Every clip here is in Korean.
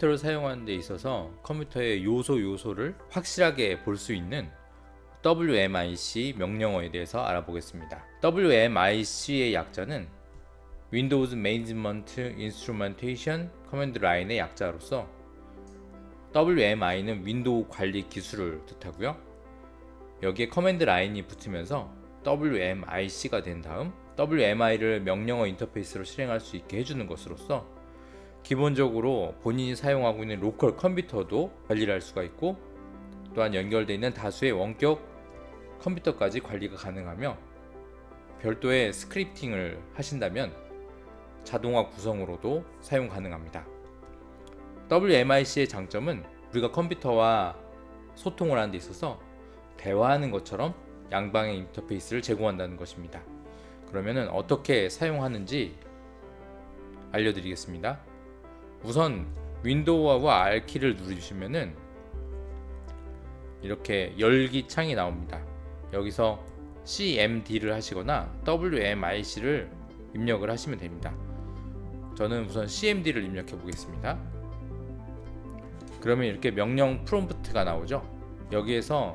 컴퓨터를 사용하는 데 있어서 컴퓨터의 요소 요소를 확실하게 볼 수 있는 WMIC 명령어에 대해서 알아보겠습니다. WMIC의 약자는 Windows Management Instrumentation Command Line의 약자로서 WMI는 윈도우 관리 기술을 뜻하고요. 여기에 커맨드 라인이 붙으면서 WMIC가 된 다음 WMI를 명령어 인터페이스로 실행할 수 있게 해주는 것으로서 기본적으로 본인이 사용하고 있는 로컬 컴퓨터도 관리를 할 수가 있고 또한 연결되어 있는 다수의 원격 컴퓨터까지 관리가 가능하며 별도의 스크립팅을 하신다면 자동화 구성으로도 사용 가능합니다. WMIC의 장점은 우리가 컴퓨터와 소통을 하는 데 있어서 대화하는 것처럼 양방의 인터페이스를 제공한다는 것입니다. 그러면은 어떻게 사용하는지 알려드리겠습니다. 우선 윈도우와 R키를 누르시면은 이렇게 열기 창이 나옵니다. 여기서 CMD를 하시거나 WMIC를 입력을 하시면 됩니다. 저는 우선 CMD를 입력해 보겠습니다. 그러면 이렇게 명령 프롬프트가 나오죠. 여기에서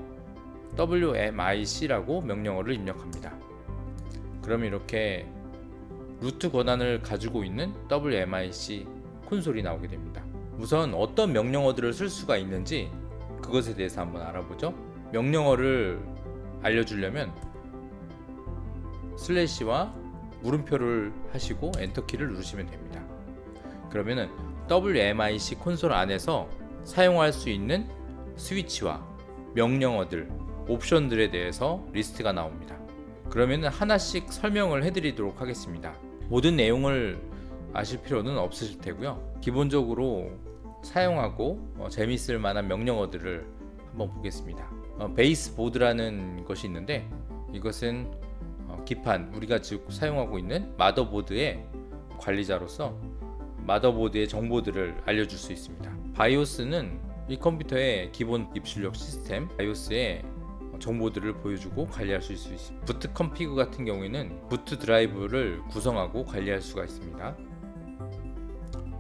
WMIC라고 명령어를 입력합니다. 그러면 이렇게 루트 권한을 가지고 있는 WMIC 콘솔이 나오게 됩니다. 우선 어떤 명령어들을 쓸 수가 있는지 그것에 대해서 한번 알아보죠. 명령어를 알려주려면 슬래시와 물음표를 하시고 엔터키를 누르시면 됩니다. 그러면은 WMIC 콘솔 안에서 사용할 수 있는 스위치와 명령어들, 옵션들에 대해서 리스트가 나옵니다. 그러면은 하나씩 설명을 해드리도록 하겠습니다. 모든 내용을 아실 필요는 없으실 테고요. 기본적으로 사용하고 어, 재미있을 만한 명령어들을 한번 보겠습니다. 어, 베이스 보드라는 것이 있는데 이것은 어, 기판 우리가 지금 사용하고 있는 마더보드의 관리자로서 마더보드의 정보들을 알려줄 수 있습니다. 바이오스는 이 컴퓨터의 기본 입출력 시스템 바이오스의 정보들을 보여주고 관리할 수 있습니다. 부트 컴피그 같은 경우에는 부트 드라이브를 구성하고 관리할 수가 있습니다.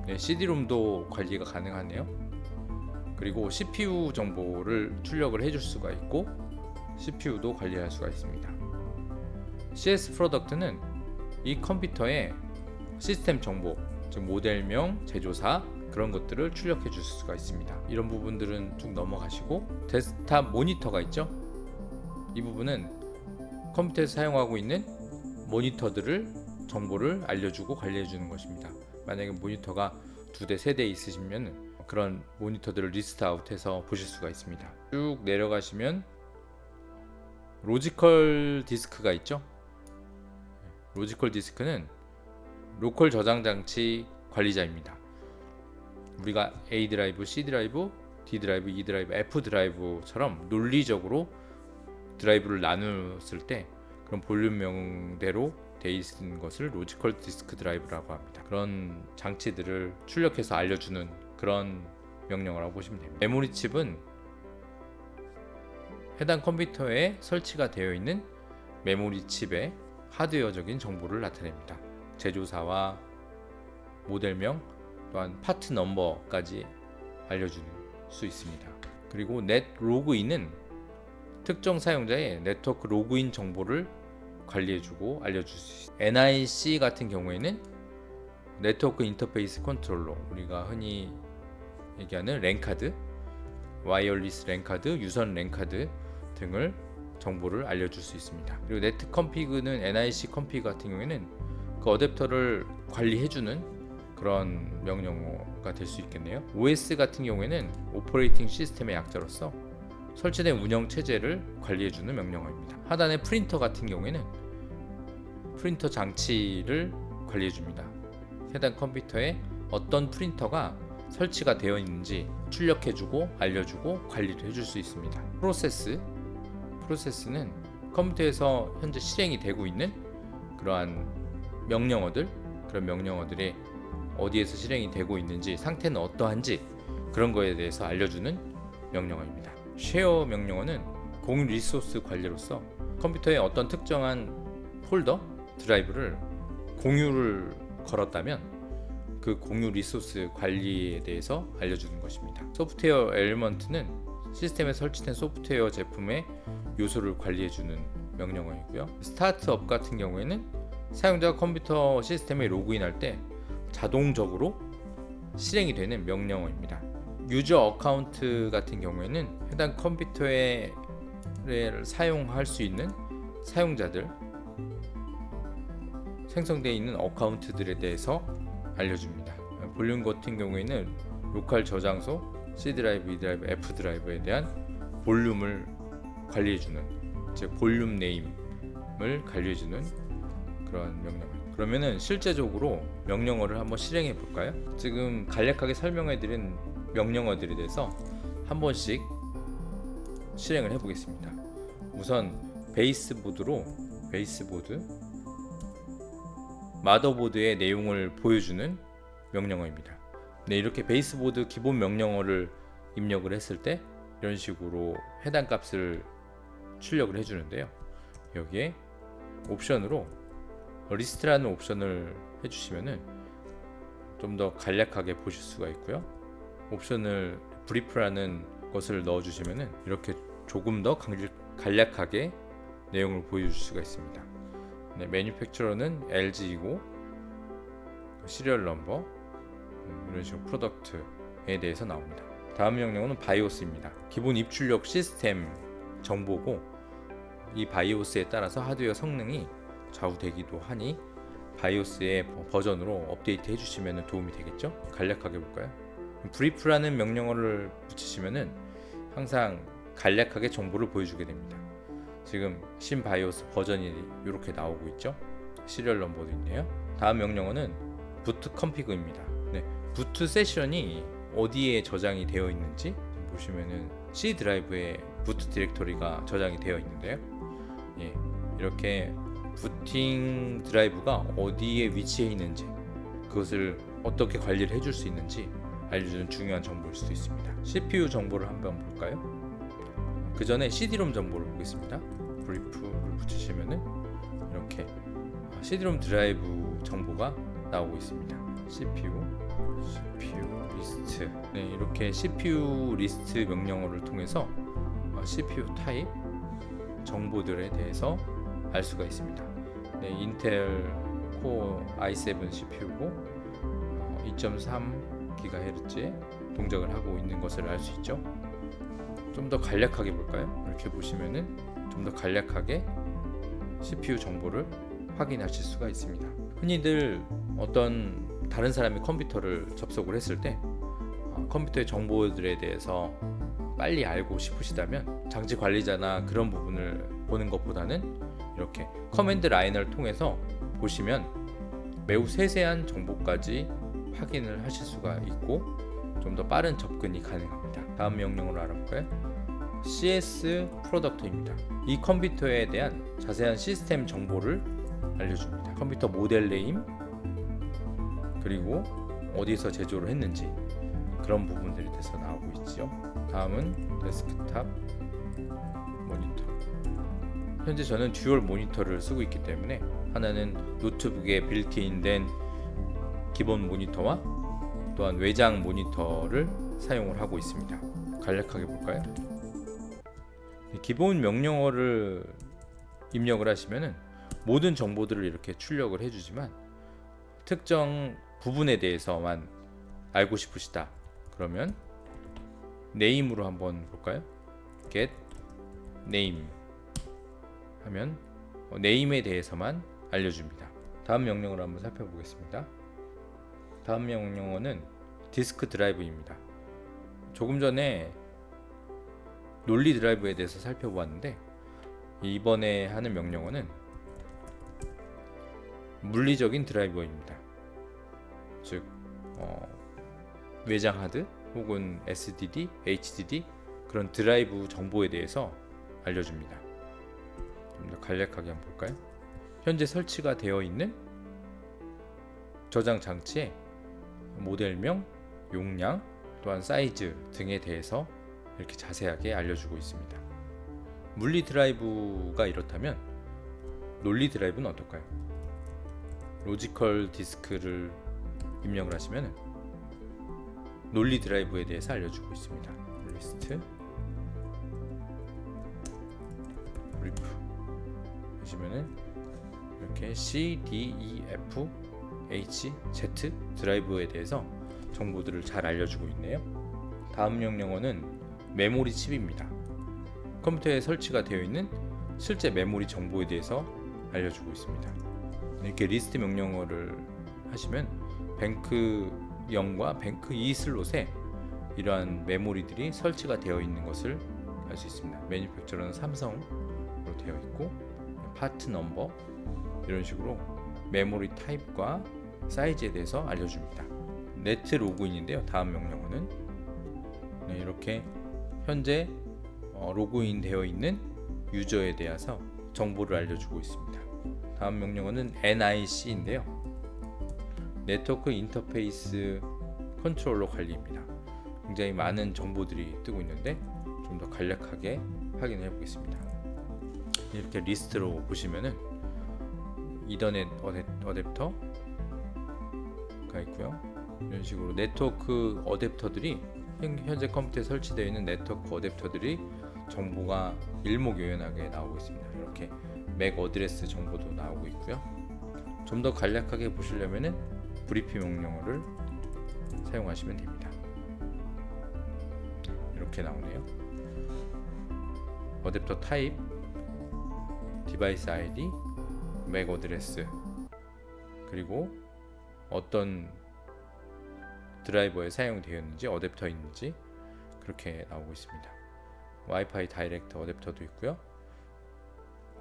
네, CD-롬도 관리가 가능하네요. 그리고 CPU 정보를 출력을 해줄 수가 있고 CPU도 관리할 수가 있습니다. CS 프로덕트는 이 컴퓨터의 시스템 정보, 즉 모델명, 제조사 그런 것들을 출력해 줄 수가 있습니다. 이런 부분들은 쭉 넘어가시고 데스크탑 모니터가 있죠. 이 부분은 컴퓨터에서 사용하고 있는 모니터들을 정보를 알려주고 관리해 주는 것입니다. 만약에 모니터가 두 대, 세 대 있으시면 그런 모니터들을 리스트 아웃해서 보실 수가 있습니다. 쭉 내려가시면 로지컬 디스크가 있죠. 로지컬 디스크는 로컬 저장 장치 관리자입니다. 우리가 A 드라이브, C 드라이브, D 드라이브, E 드라이브, F 드라이브처럼 논리적으로 드라이브를 나눴을 때 그런 볼륨명대로 돼 있는 것을 로지컬 디스크 드라이브라고 합니다. 그런 장치들을 출력해서 알려주는 그런 명령어라고 보시면 됩니다. 메모리 칩은 해당 컴퓨터에 설치가 되어 있는 메모리 칩의 하드웨어적인 정보를 나타냅니다. 제조사와 모델명 또한 파트 넘버까지 알려줄 수 있습니다. 그리고 넷 로그인은 특정 사용자의 네트워크 로그인 정보를 관리해주고 알려줄 수 있습니다. NIC 같은 경우에는 네트워크 인터페이스 컨트롤러 우리가 흔히 얘기하는 랜카드, 와이어리스 랜카드, 유선 랜카드 등을 정보를 알려줄 수 있습니다. 그리고 네트 컴피그는 NIC 컴피그 같은 경우에는 그 어댑터를 관리해주는 그런 명령어가 될 수 있겠네요. OS 같은 경우에는 오퍼레이팅 시스템의 약자로서 설치된 운영 체제를 관리해주는 명령어입니다. 하단의 프린터 같은 경우에는 프린터 장치를 관리해 줍니다. 해당 컴퓨터에 어떤 프린터가 설치가 되어 있는지 출력해 주고 알려주고 관리를 해줄 수 있습니다. 프로세스 프로세스는 컴퓨터에서 현재 실행이 되고 있는 그러한 명령어들 그런 명령어들이 어디에서 실행이 되고 있는지 상태는 어떠한지 그런 거에 대해서 알려주는 명령어입니다. 쉐어 명령어는 공유 리소스 관리로서 컴퓨터에 어떤 특정한 폴더 드라이브를 공유를 걸었다면 그 공유 리소스 관리에 대해서 알려주는 것입니다. 소프트웨어 엘리먼트는 시스템에 설치된 소프트웨어 제품의 요소를 관리해주는 명령어이고요. 스타트업 같은 경우에는 사용자가 컴퓨터 시스템에 로그인할 때 자동적으로 실행이 되는 명령어입니다. 유저 어카운트 같은 경우에는 해당 컴퓨터 에 사용할 수 있는 사용자들 생성되어 있는 어카운트들에 대해서 알려줍니다. 볼륨 같은 경우에는 로컬 저장소, C 드라이브, E 드라이브, F 드라이브에 대한 볼륨을 관리해주는 즉 볼륨 네임을 관리해주는 그런 명령어. 그러면은 실제적으로 명령어를 한번 실행해 볼까요? 지금 간략하게 설명해드린 명령어들에 대해서 한 번씩 실행을 해보겠습니다. 우선 베이스보드로 베이스보드 마더보드의 내용을 보여주는 명령어입니다. 네, 이렇게 베이스보드 기본 명령어를 입력을 했을 때 이런 식으로 해당 값을 출력을 해주는데요. 여기에 옵션으로 리스트라는 옵션을 해주시면은 좀 더 간략하게 보실 수가 있고요. 옵션을 브리프라는 것을 넣어주시면은 이렇게 조금 더 간략하게 내용을 보여줄 수가 있습니다. 네, 매니팩처러는 LG이고 시리얼 넘버 음, 이런 식으로 프로덕트에 대해서 나옵니다. 다음 명령어는 바이오스입니다. 기본 입출력 시스템 정보고 이 바이오스에 따라서 하드웨어 성능이 좌우되기도 하니 바이오스의 버전으로 업데이트 해주시면 도움이 되겠죠? 간략하게 볼까요? 브리프라는 명령어를 붙이시면은 항상 간략하게 정보를 보여주게 됩니다. 지금 신바이오스 버전이 이렇게 나오고 있죠. 시리얼 넘버도 있네요. 다음 명령어는 부트 컴피그입니다. 네, 부트 세션이 어디에 저장이 되어 있는지 보시면은 C 드라이브에 부트 디렉토리가 저장이 되어 있는데요. 예, 이렇게 부팅 드라이브가 어디에 위치해 있는지 그것을 어떻게 관리를 해줄 수 있는지 알려주는 중요한 정보일 수도 있습니다. CPU 정보를 한번 볼까요? 그 전에 CD-롬 정보를 보겠습니다. 브리프를 붙이시면은 이렇게 CD-롬 드라이브 정보가 나오고 있습니다. CPU, CPU 리스트. 네, 이렇게 CPU 리스트 명령어를 통해서 CPU 타입 정보들에 대해서 알 수가 있습니다. 네, 인텔 코어 i7 CPU고 2.3 GHz의 동작을 하고 있는 것을 알 수 있죠. 좀 더 간략하게 볼까요? 이렇게 보시면은 좀 더 간략하게 CPU 정보를 확인하실 수가 있습니다. 흔히들 어떤 다른 사람이 컴퓨터를 접속을 했을 때 어, 컴퓨터의 정보들에 대해서 빨리 알고 싶으시다면 장치 관리자나 그런 부분을 보는 것보다는 이렇게 커맨드 라인을 통해서 보시면 매우 세세한 정보까지 확인을 하실 수가 있고 좀 더 빠른 접근이 가능합니다. 다음 명령으로 알아볼까요? CS 프로덕트입니다. 이 컴퓨터에 대한 자세한 시스템 정보를 알려줍니다. 컴퓨터 모델 네임 그리고 어디서 제조를 했는지 그런 부분들이 돼서 나오고 있죠. 다음은 데스크탑 모니터. 현재 저는 듀얼 모니터를 쓰고 있기 때문에 하나는 노트북에 빌트인된 기본 모니터와 또한 외장 모니터를 사용을 하고 있습니다. 간략하게 볼까요? 기본 명령어를 입력을 하시면은 모든 정보들을 이렇게 출력을 해주지만 특정 부분에 대해서만 알고 싶으시다. 그러면 네임으로 한번 볼까요? get name 하면 네임에 대해서만 알려줍니다. 다음 명령을 한번 살펴보겠습니다. 다음 명령어는 디스크 드라이브입니다. 조금 전에 논리 드라이브에 대해서 살펴보았는데 이번에 하는 명령어는 물리적인 드라이버입니다. 즉 어, 외장 하드 혹은 SDD, HDD 그런 드라이브 정보에 대해서 알려줍니다. 좀 더 간략하게 한번 볼까요? 현재 설치가 되어 있는 저장 장치의 모델명, 용량, 또한 사이즈 등에 대해서 이렇게 자세하게 알려주고 있습니다. 물리 드라이브가 이렇다면 논리 드라이브는 어떨까요? 로지컬 디스크를 입력을 하시면 논리 드라이브에 대해서 알려주고 있습니다. 리스트 브리프 보시면은 이렇게 C, D, E, F, H, Z 드라이브에 대해서 정보들을 잘 알려주고 있네요. 다음 명령어는 메모리 칩입니다. 컴퓨터에 설치가 되어 있는 실제 메모리 정보에 대해서 알려주고 있습니다. 이렇게 리스트 명령어를 하시면 뱅크 0과 뱅크 2 슬롯에 이러한 메모리들이 설치가 되어 있는 것을 알 수 있습니다. 매니팩처러는 삼성으로 되어 있고 파트 넘버 이런 식으로 메모리 타입과 사이즈에 대해서 알려줍니다. 네트 로그인인데요. 다음 명령어는 네, 이렇게 현재 어, 로그인 되어 있는 유저에 대해서 정보를 알려주고 있습니다. 다음 명령어는 NIC인데요. 네트워크 인터페이스 컨트롤러 관리입니다. 굉장히 많은 정보들이 뜨고 있는데 좀 더 간략하게 확인해 보겠습니다. 이렇게 리스트로 보시면은 이더넷 어댑터 가 있고요. 이런 식으로 네트워크 어댑터들이 현- 현재 컴퓨터에 설치되어 있는 네트워크 어댑터들이 정보가 일목요연하게 나오고 있습니다. 이렇게 맥 어드레스 정보도 나오고 있고요. 좀 더 간략하게 보시려면은 브리핑 명령어를 사용하시면 됩니다. 이렇게 나오네요. 어댑터 타입, 디바이스 아이디, 맥 어드레스, 그리고 어떤 드라이버에 사용되었는지 어댑터인지 그렇게 나오고 있습니다. 와이파이 다이렉트 어댑터도 있고요.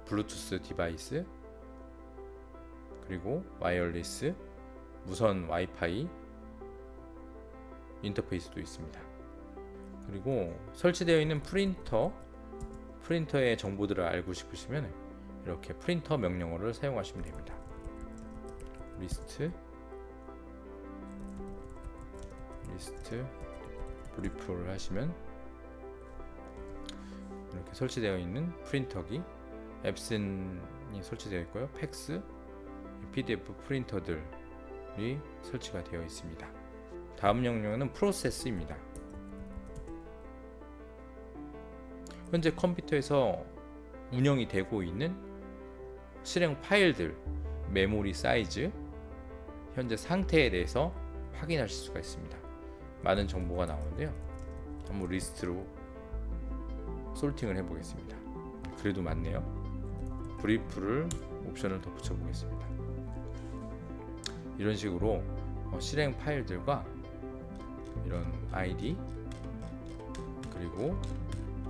블루투스 디바이스 그리고 와이어리스 무선 와이파이 인터페이스도 있습니다. 그리고 설치되어 있는 프린터 프린터의 정보들을 알고 싶으시면 이렇게 프린터 명령어를 사용하시면 됩니다. 리스트 리스트 브리프를 하시면 이렇게 설치되어 있는 프린터기 앱슨이 설치되어 있고요. 팩스, PDF 프린터들이 설치가 되어 있습니다. 다음 명령어는 프로세스입니다. 현재 컴퓨터에서 운영이 되고 있는 실행 파일들, 메모리 사이즈, 현재 상태에 대해서 확인하실 수가 있습니다. 많은 정보가 나오는데요. 한번 리스트로 솔팅을 해보겠습니다. 그래도 많네요. 브리프를 옵션을 더 붙여보겠습니다. 이런 식으로 어, 실행 파일들과 이런 아이디 그리고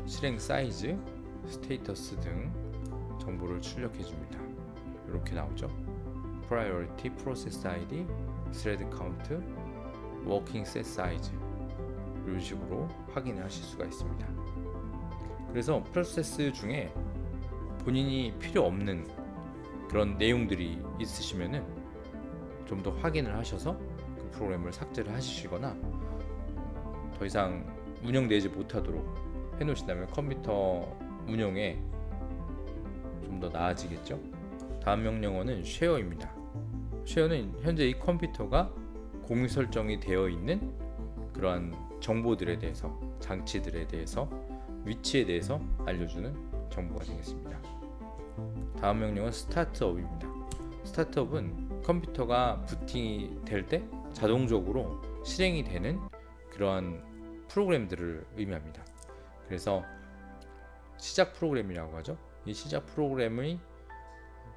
실행 사이즈, 스테이터스 등 정보를 출력해 줍니다. 이렇게 나오죠. Priority, Process ID, Thread Count, Working Set Size 이런 식으로 확인을 하실 수가 있습니다. 그래서 프로세스 중에 본인이 필요 없는 그런 내용들이 있으시면은 좀 더 확인을 하셔서 그 프로그램을 삭제를 하시거나 더 이상 운영되지 못하도록 해놓으신다면 컴퓨터 운영에 좀 더 나아지겠죠. 다음 명령어는 쉐어입니다. 쉐어는 현재 이 컴퓨터가 공유 설정이 되어 있는 그러한 정보들에 대해서 장치들에 대해서 위치에 대해서 알려주는 정보가 되겠습니다. 다음 명령은 스타트업입니다. 스타트업은 컴퓨터가 부팅이 될 때 자동적으로 실행이 되는 그러한 프로그램들을 의미합니다. 그래서 시작 프로그램이라고 하죠. 이 시작 프로그램이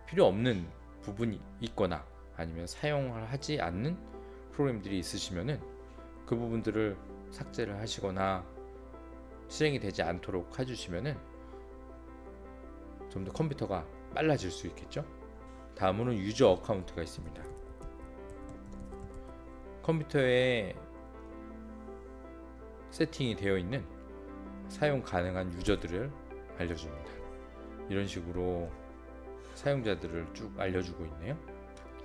필요 없는 부분이 있거나 아니면 사용을 하지 않는 프로그램들이 있으시면은 그 부분들을 삭제를 하시거나 실행이 되지 않도록 해주시면은 좀 더 컴퓨터가 빨라질 수 있겠죠. 다음으로는 유저 어카운트가 있습니다. 컴퓨터에 세팅이 되어 있는 사용 가능한 유저들을 알려줍니다. 이런 식으로 사용자들을 쭉 알려주고 있네요.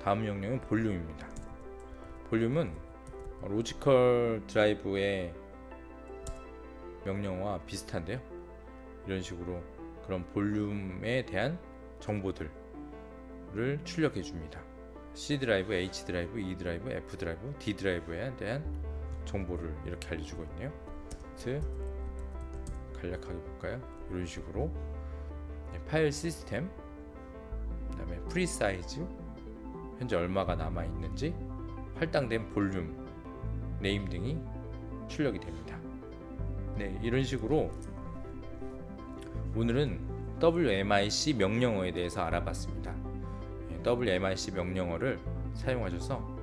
다음 명령은 볼륨입니다. 볼륨은 로지컬 드라이브의 명령어와 비슷한데요. 이런 식으로 그런 볼륨에 대한 정보들을 출력해 줍니다. C 드라이브, H 드라이브, E 드라이브, F 드라이브, D 드라이브에 대한 정보를 이렇게 알려주고 있네요. 트 간략하게 볼까요? 이런 식으로 네, 파일 시스템, 그다음에 프리 사이즈, 현재 얼마가 남아 있는지, 할당된 볼륨, 네임 등이 출력이 됩니다. 네, 이런 식으로 오늘은 WMIC 명령어에 대해서 알아봤습니다. 예, WMIC 명령어를 사용하셔서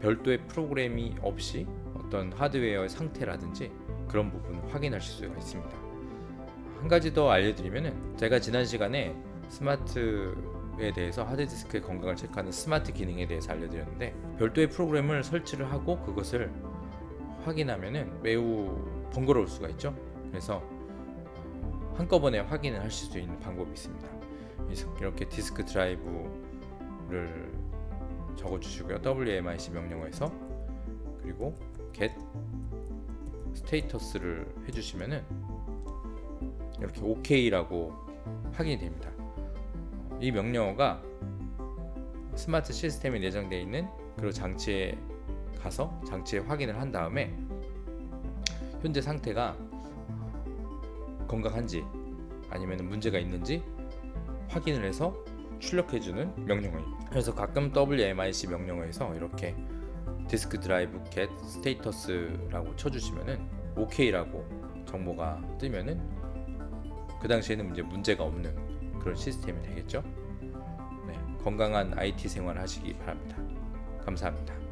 별도의 프로그램이 없이 어떤 하드웨어의 상태라든지 그런 부분을 확인하실 수가 있습니다. 한 가지 더 알려드리면은 제가 지난 시간에 스마트에 대해서 하드디스크의 건강을 체크하는 스마트 기능에 대해서 알려드렸는데 별도의 프로그램을 설치를 하고 그것을 확인하면은 매우 번거로울 수가 있죠. 그래서 한꺼번에 확인을 하실 수 있는 방법이 있습니다. 이렇게 디스크 드라이브를 적어주시고요. WMIC 명령어에서 그리고 get 스테이터스를 해주시면은 이렇게 OK라고 확인이 됩니다. 이 명령어가 스마트 시스템에 내장되어 있는 그 장치에 가서 장치에 확인을 한 다음에 현재 상태가 건강한지 아니면 문제가 있는지 확인을 해서 출력해주는 명령어입니다. 그래서 가끔 WMIC 명령어에서 이렇게 디스크 드라이브 get 스테이터스라고 쳐주시면은 OK라고 정보가 뜨면은 그 당시에는 이제 문제가 없는 그런 시스템이 되겠죠. 네, 건강한 IT 생활 하시기 바랍니다. 감사합니다.